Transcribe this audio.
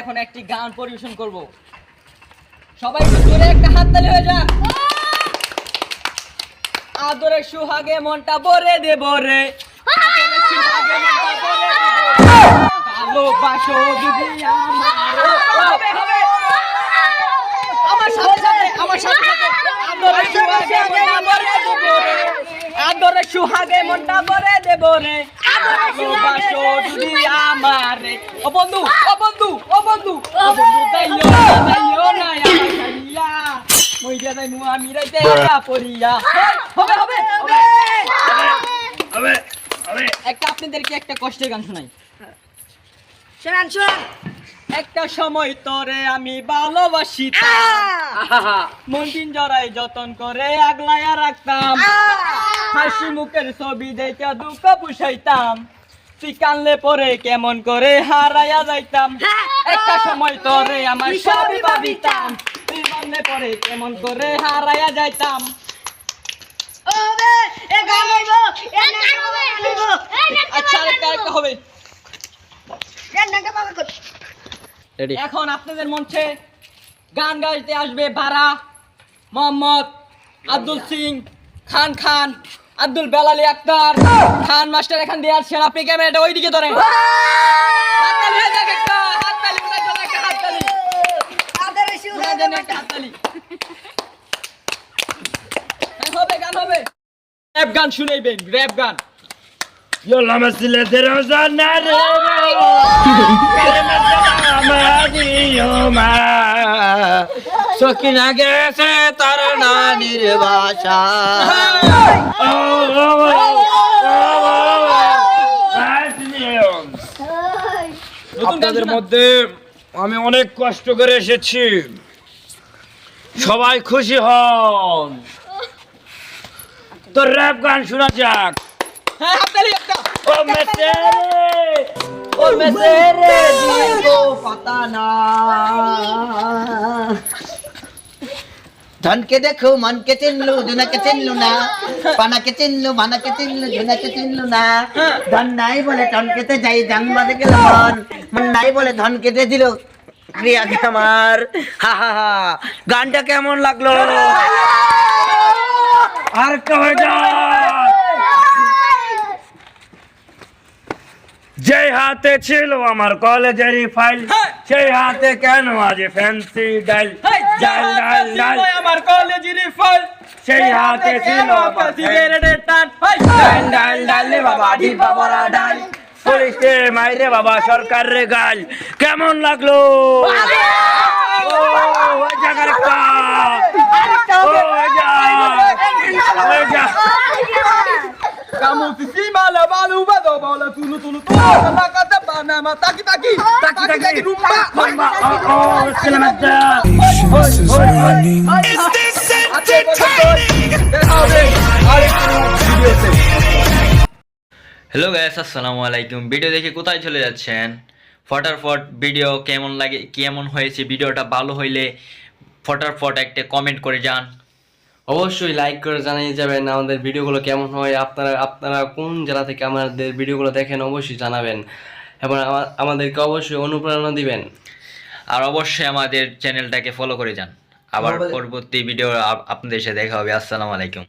এখন একটি গান পরিবেশন করব। সবাই জোরে একটা হাততালি হয়ে যাক। আদরে সুহাগে মনটা ভরে দেব রে আদরে সুহাগে মনটা ভরে দেব রে। ভালোবাসো যদি আমার হবে হবে। আমার সাথে সাথে আমার সাথে সাথে। আদরে সুহাগে মনটা ভরে দেব রে আদরে সুহাগে মনটা বরে ভরে। দেব রে ভালোবাসো যদি আমারে ও বন্ধু ও বন্ধু ও বন্ধু ও বন্ধু যাইও না যাইও না আমার সাইয়া মই দিয়া যাই মুয়া মিরাইতে একা পড়িয়া হবে হবে হবে হবে হবে একটা আপনাদেরকে একটা কষ্টের গান শোনাই শোনান শোনান একটা সময় তোরে আমি ভালোবাসি মন দিন জড়াই যতন করে আগলায়া রাখতাম হাসি মুখের ছবি দেখে দুঃখ পুষাইতাম তুই কানলে পরে কেমন করে হারাইয়া যাইতাম? একটা সময় তোরে আমার সবই ভাবিতাম। তুই কানলে পরে কেমন করে হারাইয়া যাইতাম? ওবে এ গান হইবো এ গান হইবো। আচ্ছা হবে। এখন আপনাদের মঞ্চে গান গাইতে আসবে বারা মোহাম্মদ আব্দুল সিং খান খান। আব্দুল বেলালি আক্তার। খান মাস্টার এখান দিয়ে আসছেন আপনি ক্যামেরাটা ওইদিকে ধরেন। হয়ে হাততালি। সকিনা গেছে তার নানির বাসা। আপনাদের মধ্যে আমি অনেক কষ্ট করে এসেছি। সবাই খুশি হন। তো র্যাপ গান শোনা যাক। হ্যাঁ ও মেসেরে ও মেসেরে দিগো পাতানা ধনকে দেখো মনকে চিনলু জুনাকে চিনলু না। পানাকে চিনলু মানাকে চিনলু জুনাকে চিনলু না। ধন নাই বলে ধনকেতে যাই জানবাদে গেল মন। মন নাই বলে ধন কেটে দিল। ক্রিয়াকে আমার। হা হা হা। গানটা কেমন লাগল? আর কবে যেই হাতে ছিল আমার কলেজেরই ফাইল সেই হাতে কেন আজ ফ্যান্সি ডাইল ডাইল ডাইল ডাইল আমার কলেজের ফল সেই হাতে ছিল সিগারেটের টান ডাইল ডাইল ডাইল রে বাবা ডিবা বড়া ডাইল পুলিশে মাইরে বাবা সরকার রে গাল কেমন লাগল ও ওই জায়গার একটা ও ওই যা ওই oh oh হ্যালো গ্যাস আসসালামু আলাইকুম ভিডিও দেখে কোথায় চলে যাচ্ছেন ফটাফট ভিডিও কেমন লাগে কেমন হয়েছে ভিডিওটা ভালো হইলে ফটাফট একটা কমেন্ট করে যান অবশ্যই লাইক করে জানিয়ে যাবেন আমাদের ভিডিওগুলো কেমন হয় আপনারা আপনারা কোন জেলা থেকে আমাদের ভিডিওগুলো দেখেন অবশ্যই জানাবেন এবং আমা- আমাদেরকে অবশ্যই অনুপ্রেরণা দিবেন। আর অবশ্যই আমাদের চ্যানেলটাকে ফলো করে যান। আবার পরবর্তী ভিডিও আপ- আপনাদের সাথে দেখা হবে। আসসালামু আলাইকুম।